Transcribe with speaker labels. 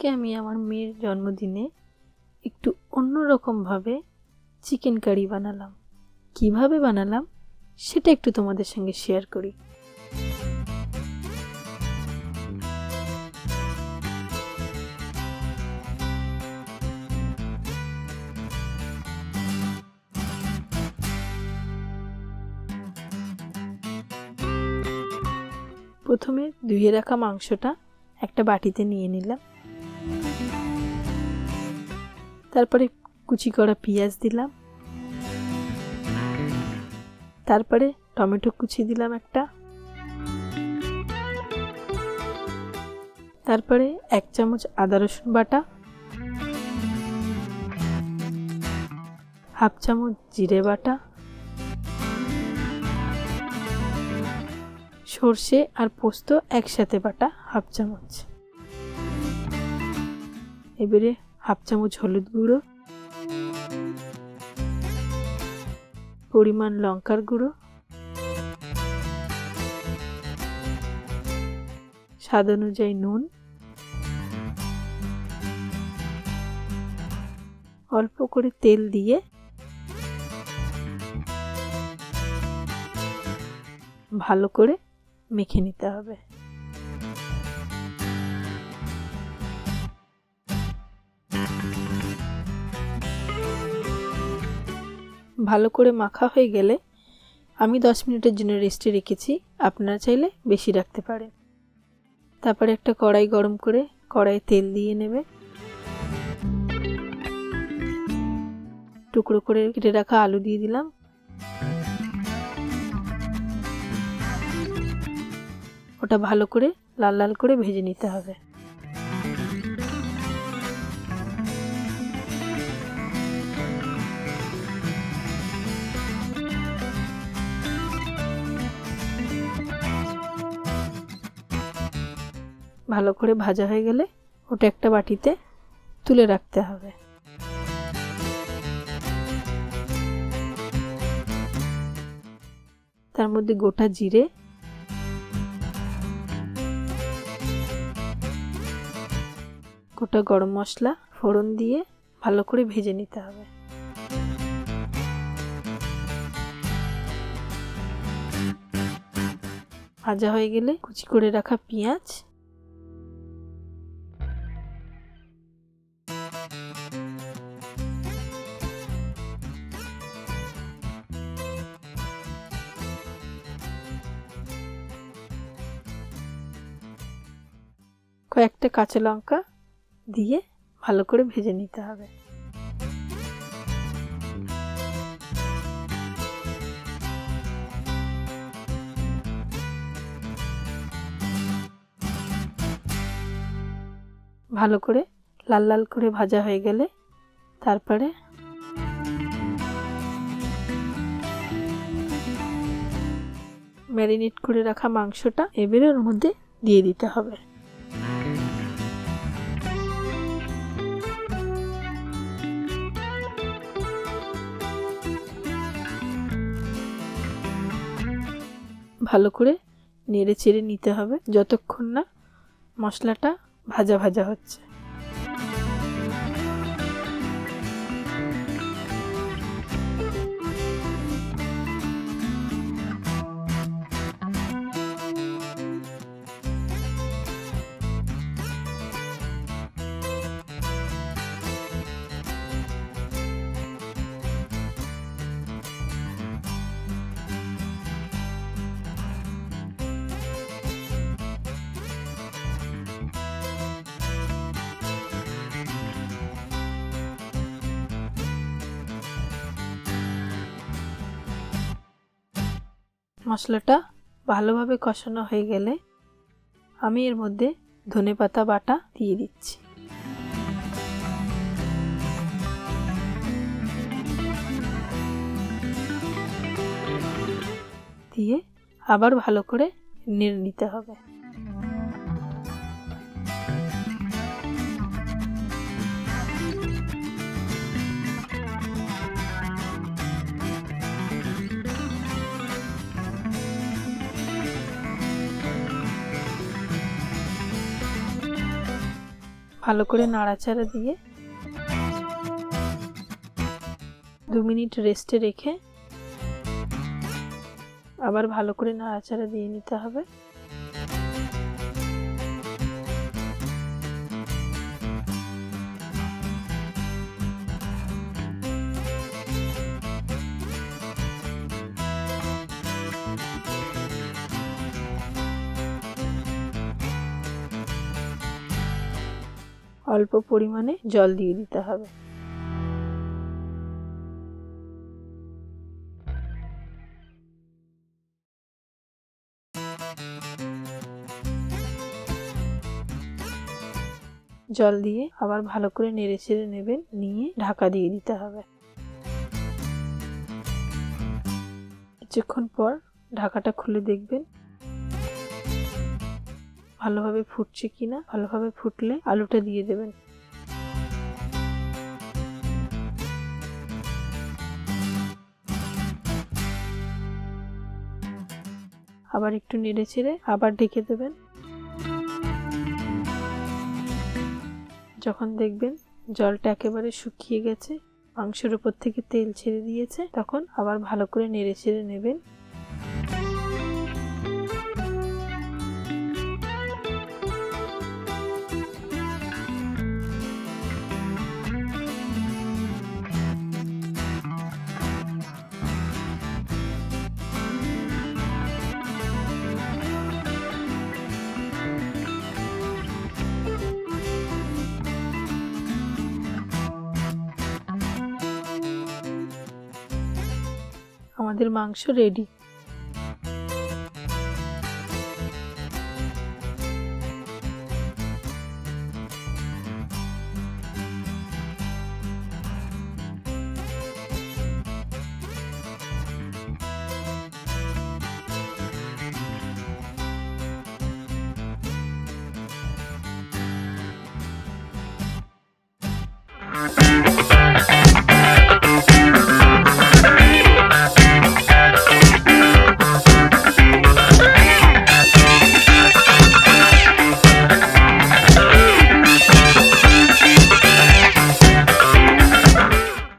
Speaker 1: আজকে আমি আমার মেয়ের জন্মদিনে একটু অন্যরকমভাবে চিকেন কারি বানালাম। কীভাবে বানালাম, সেটা একটু তোমাদের সঙ্গে শেয়ার করি। প্রথমে ধুয়ে রাখা মাংসটা একটা বাটিতে নিয়ে নিলাম। তারপরে কুচি করা পেঁয়াজ দিলাম। তারপরে টমেটো কুচি দিলাম একটা। তারপরে এক চামচ আদা রসুন বাটা। হাফ চামচ জিরে বাটা। সর্ষে আর পোস্ত একসাথে বাটা, হাফ চামচ। এবারে হাফ চামচ হলুদ গুঁড়ো, পরিমাণ লঙ্কার গুঁড়ো, স্বাদ অনুযায়ী নুন, অল্প করে তেল দিয়ে ভালো করে মেখে নিতে হবে। ভালো করে মাখা হয়ে গেলে আমি দশ মিনিটের জন্য রেস্টে রেখেছি। আপনারা চাইলে বেশি রাখতে পারেন। তারপরে একটা কড়াই গরম করে কড়াইয়ে তেল দিয়ে নেবে টুকরো করে কেটে রাখা আলু দিয়ে দিলাম। ওটা ভালো করে লাল লাল করে ভেজে নিতে হবে। ভালো করে ভাজা হয়ে গেলে ওটা একটা বাটিতে তুলে রাখতে হবে। তার মধ্যে গোটা জিরে গোটা গরম মশলা ফোড়ন দিয়ে ভালো করে ভেজে নিতে হবে। ভাজা হয়ে গেলে কুচি করে রাখা পেঁয়াজ কয়েকটা কাঁচা লঙ্কা দিয়ে ভালো করে ভেজে নিতে হবে। ভালো করে লাল লাল করে ভাজা হয়ে গেলে তারপরে ম্যারিনেট করে রাখা মাংসটা এবারে ওর মধ্যে দিয়ে দিতে হবে। ভালো করে নেড়ে চেড়ে নিতে হবে। যতক্ষণ না মশলাটা ভাজা ভাজা হচ্ছে। মশলাটা ভালোভাবে কষানো হয়ে গেলে আমি এর মধ্যে ধনে পাতা বাটা দিয়ে দিচ্ছি। দিয়ে আবার ভালো করে নেড়ে নিতে হবে। ভালো করে নাড়াচাড়া দিয়ে দু মিনিট রেস্টে রেখে আবার ভালো করে নাড়াচাড়া দিয়ে নিতে হবে। অল্প পরিমাণে জল দিয়ে দিতে হবে। জল দিয়ে আবার ভালো করে নেড়ে চেড়ে নেবেন, নিয়ে ঢাকা দিয়ে দিতে হবে। কিছুক্ষণ পর ঢাকাটা খুলে দেখবেন ভালোভাবে ফুটছে কিনা, ভালোভাবে ফুটলে আলুটা দিয়ে দেবেন। আবার একটু নেড়ে চেড়ে আবার ঢেকে দেবেন। যখন দেখবেন জলটা একেবারে শুকিয়ে গেছে, মাংসের উপর থেকে তেল ছেড়ে দিয়েছে, তখন আবার ভালো করে নেড়ে চেড়ে নেবেন। আমাদের মাংস রেডি
Speaker 2: Thank